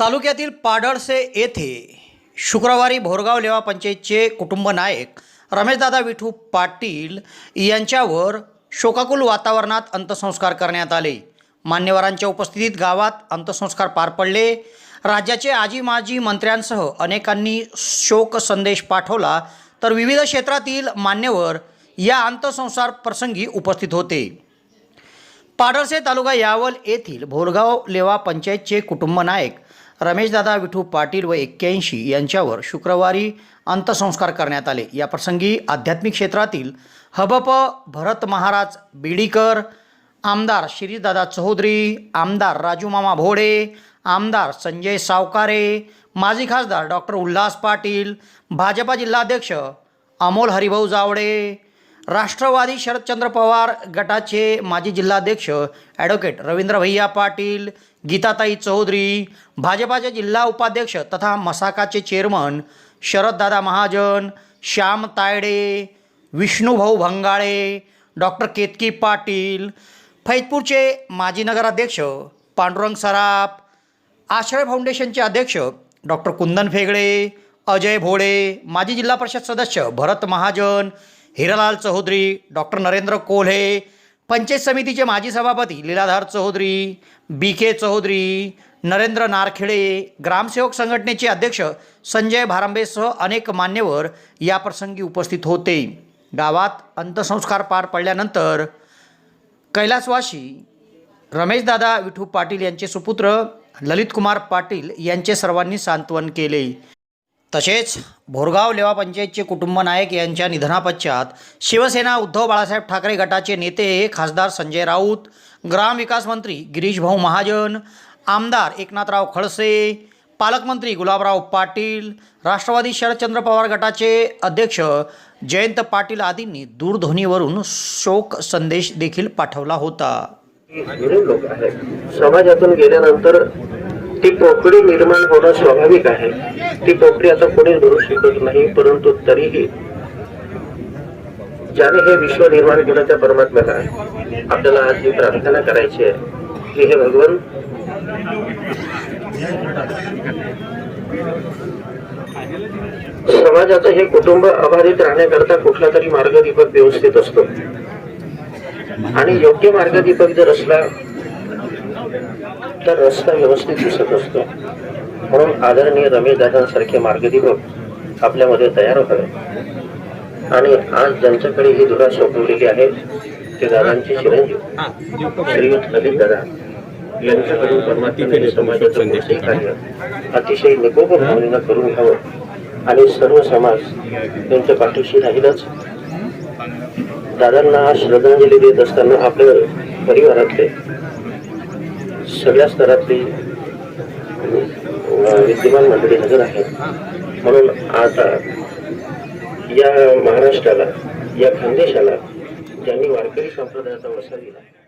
तालुक्यातील पाडळसे येथे शुक्रवारी भोरगाव लेवा पंचायतचे कुटुंब नायक रमेशदादा विठू पाटील यांच्यावर शोकाकुल वातावरणात अंत्यसंस्कार करण्यात आले. मान्यवरांच्या उपस्थितीत गावात अंत्यसंस्कार पार पडले. राज्याचे आजी माजी मंत्र्यांसह अनेकांनी शोक संदेश पाठवला तर विविध क्षेत्रातील मान्यवर या अंत्यसंस्कार प्रसंगी उपस्थित होते. पाडळसे तालुका यावल येथील भोरगाव लेवा पंचायतचे कुटुंब नायक रमेशदादा विठू पाटील व एक्क्याऐंशी यांच्यावर शुक्रवारी अंत्यसंस्कार करण्यात आले. या प्रसंगी आध्यात्मिक क्षेत्रातील हबप भरत महाराज बिडीकर आमदार श्रीदादा चौधरी आमदार राजूमामा भोडे आमदार संजय सावकारे माजी खासदार डॉक्टर उल्हास पाटील भाजपा जिल्हाध्यक्ष अमोल हरिभाऊ जावडे राष्ट्रवादी शरदचंद्र पवार गटाचे माजी जिल्हाध्यक्ष ॲडव्होकेट रवींद्र भैया पाटील गीताताई चौधरी भाजपाचे जिल्हा उपाध्यक्ष तथा मसाकाचे चेअरमन शरददादा महाजन श्याम तायडे विष्णुभाऊ भंगाळे डॉक्टर केतकी पाटील फैजपूरचे माजी नगराध्यक्ष पांडुरंग सराफ आश्रय फाउंडेशनचे अध्यक्ष डॉक्टर कुंदन फेगळे अजय भोळे माजी जिल्हा परिषद सदस्य भरत महाजन हिरालाल चौधरी डॉक्टर नरेंद्र कोल्हे पंचायत समितीचे माजी सभापती लीलाधार चौधरी बी के चौधरी नरेंद्र नारखेडे ग्रामसेवक संघटनेचे अध्यक्ष संजय भारांबेसह अनेक मान्यवर या प्रसंगी उपस्थित होते. गावात अंत्यसंस्कार पार पडल्यानंतर कैलासवासी रमेशदादा विठू पाटील यांचे सुपुत्र ललितकुमार पाटील यांचे सर्वांनी सांत्वन केले. तसेच भोरगाव लेवा पंचायतचे कुटुंब नायक यांच्या निधनापश्चात शिवसेना उद्धव बाळासाहेब ठाकरे गटाचे नेते खासदार संजय राऊत ग्रामविकास मंत्री गिरीश भाऊ महाजन आमदार एकनाथराव खडसे पालकमंत्री गुलाबराव पाटील राष्ट्रवादी शरदचंद्र पवार गटाचे अध्यक्ष जयंत पाटील आदींनी दूरध्वनीवरून शोक संदेश देखील पाठवला होता. लोक आहेत. समाजातून गेल्यानंतर ती पोकळी निर्माण होणं स्वाभाविक आहे. ती पोकळी आता कोणी भरू शकत नाही परंतु तरीही ज्याने हे विश्व निर्माण केलं त्या परमात्म्याला आपल्याला आज ही प्रार्थना करायची आहे की हे भगवान समाजाचं हे कुटुंब अबाधित राहण्याकरता कुठला तरी मार्गदीपक व्यवस्थित असतो. आणि योग्य मार्गदीपक जर असला तर रस्ता व्यवस्थित दिसत असतो. म्हणून आदरणीय रमेश दादांसारखे मार्गदीपक आपल्यामध्ये तयार व्हावे आणि आज ज्यांच्याकडे ही धुरा सोपवलेली आहे ते दादांचे चिरंजीव श्रीयुत ललित दादा. यांच्याकडून परमात्म्याने समाजाचं कार्य. अतिशय निकोप भावनेनं करून घ्यावं. आणि सर्व समाज त्यांच्या पाठीशी राहीलच. दादांना आज श्रद्धांजली देत असताना आपल्या परिवारातले सगळ्या स्तरातली विद्यमान मंडळी हजर आहेत. म्हणून आता या महाराष्ट्राला या खानदेशाला ज्यांनी वारकरी संप्रदायाचा वसा दिला आहे